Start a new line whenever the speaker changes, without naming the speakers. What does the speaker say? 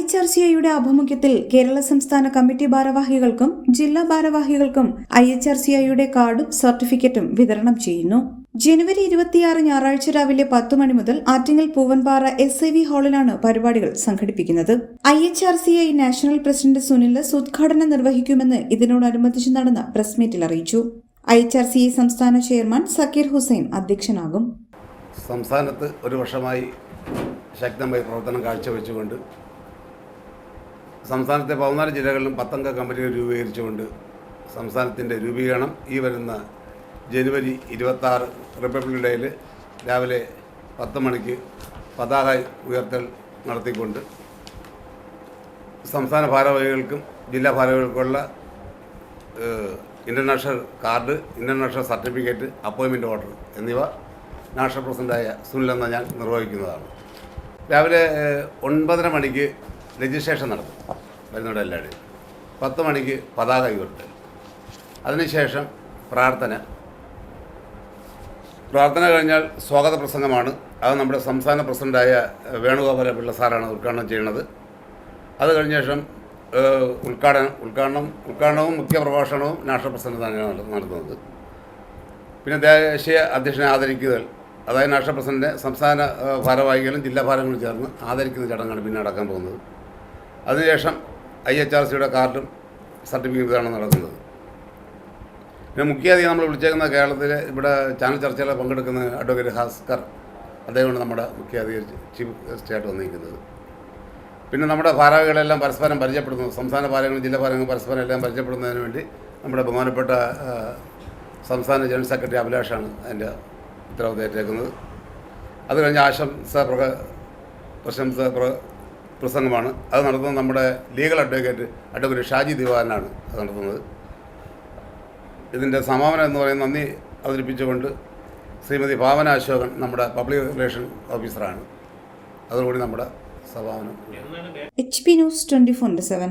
H R C ഐയുടെ ആഭിമുഖ്യത്തിൽ കേരള സംസ്ഥാന കമ്മിറ്റി ഭാരവാഹികൾക്കും ജില്ലാ ഭാരവാഹികൾക്കും ഐ എച്ച് ആർ സി ഐയുടെ കാർഡും സർട്ടിഫിക്കറ്റും വിതരണം ചെയ്യുന്നു. ജനുവരി ഇരുപത്തിയാറ് ഞായറാഴ്ച രാവിലെ പത്ത് മണി മുതൽ Attingal Poovanpara S I V ഹാളിലാണ് പരിപാടികൾ സംഘടിപ്പിക്കുന്നത്. I H R C I national president Sunil ഉദ്ഘാടനം നിർവഹിക്കുമെന്ന് ഇതിനോടനുബന്ധിച്ച് നടന്ന പ്രസ് മീറ്റിൽ അറിയിച്ചു. I H R C I സംസ്ഥാന ചെയർമാൻ സക്കീർ ഹുസൈൻ അധ്യക്ഷനാകും.
സംസ്ഥാനത്ത് ഒരു വർഷമായി ശക്തമായി പ്രവർത്തനം കാഴ്ചവെച്ചുകൊണ്ട് സംസ്ഥാനത്തെ പതിനാല് ജില്ലകളിലും പത്തംഗ കമ്മിറ്റികൾ രൂപീകരിച്ചുകൊണ്ട് സംസ്ഥാനത്തിന്റെ രൂപീകരണം ഈ വരുന്ന ജനുവരി ഇരുപത്താറ് റിപ്പബ്ലിക് ഡേയിൽ രാവിലെ പത്ത് മണിക്ക് പതാക ഉയർത്തൽ നടത്തിക്കൊണ്ട് സംസ്ഥാന ഭാരവാഹികൾക്കും ജില്ലാ ഭാരവാഹികൾക്കുള്ള ഇന്റർനാഷണൽ കാർഡ് ഇന്റർനാഷണൽ സർട്ടിഫിക്കറ്റ് അപ്പോയിൻമെന്റ് ഓർഡർ എന്നിവ നാഷണൽ പ്രസിഡന്റായ സുനിൽ എന്ന ഞാൻ നിർവഹിക്കുന്നതാണ്. രാവിലെ ഒൻപതര മണിക്ക് രജിസ്ട്രേഷൻ നടത്തും. വരുന്നവിടെ എല്ലാവരും പത്ത് മണിക്ക് പതാക ഉയർത്തൽ അതിനുശേഷം പ്രാർത്ഥന. പ്രാർത്ഥന കഴിഞ്ഞാൽ സ്വാഗത പ്രസംഗമാണ്. അത് നമ്മുടെ സംസ്ഥാന പ്രസിഡന്റായ വേണുഗോപാല പിള്ള സാറാണ് ഉദ്ഘാടനം ചെയ്യുന്നത്. അത് കഴിഞ്ഞ ശേഷം ഉദ്ഘാടനം ഉദ്ഘാടനം ഉദ്ഘാടനവും മുഖ്യ പ്രഭാഷണവും നാഷണൽ പ്രസിഡന്റ് തന്നെയാണ് നടത്തുന്നത്. പിന്നെ ദേശീയ അധ്യക്ഷനെ ആദരിക്കുക അതായത് നാഷണൽ പ്രസിഡന്റ് സംസ്ഥാന ഭാരവാഹികളും ജില്ലാ ഭാരങ്ങളും ചേർന്ന് ആദരിക്കുന്ന ചടങ്ങാണ് പിന്നെ നടക്കാൻ പോകുന്നത്. അതിനുശേഷം ഐ എച്ച് ആർ സിയുടെ കാർഡും സർട്ടിഫിക്കറ്റാണ് നടക്കുന്നത്. പിന്നെ മുഖ്യാതിഥി നമ്മൾ വിളിച്ചേക്കുന്ന കേരളത്തിലെ ഇവിടെ ചാനൽ ചർച്ചയിൽ പങ്കെടുക്കുന്ന അഡ്വക്കേറ്റ് ഹാസ്കർ അദ്ദേഹമാണ് നമ്മുടെ മുഖ്യാതിഥി ചീഫ് ഗസ്റ്റായിട്ട് വന്നിരിക്കുന്നത്. പിന്നെ നമ്മുടെ ഭാരവാഹികളെല്ലാം പരസ്പരം പരിചയപ്പെടുന്നു. സംസ്ഥാന ഭാരങ്ങളും ജില്ലാ ഭാരങ്ങളും പരസ്പരം എല്ലാം പരിചയപ്പെടുന്നതിന് വേണ്ടി നമ്മുടെ ബഹുമാനപ്പെട്ട സംസ്ഥാന ജനറൽ സെക്രട്ടറി അഭിലാഷാണ് അതിന്റെ ഉത്തരവാദിത്തം ഏറ്റേക്കുന്നത് അത് കഴിഞ്ഞ് ആശംസ പ്രക പ്രശംസ പ്ര പ്രസംഗമാണ്. അത് നടത്തുന്നത് നമ്മുടെ ലീഗൽ അഡ്വക്കേറ്റ് അഡ്വക്കേറ്റ് ഷാജി ദിവാനാണ് അത് നടത്തുന്നത്. ഇതിന്റെ സമാപനം എന്ന് പറയുന്നത് നന്ദി അവതരിപ്പിച്ചുകൊണ്ട് ശ്രീമതി ഭാവന അശോകൻ നമ്മുടെ പബ്ലിക് റിലേഷൻ ഓഫീസറാണ്. അതോടുകൂടി നമ്മുടെ സമാപനം.
H P news twenty four seven.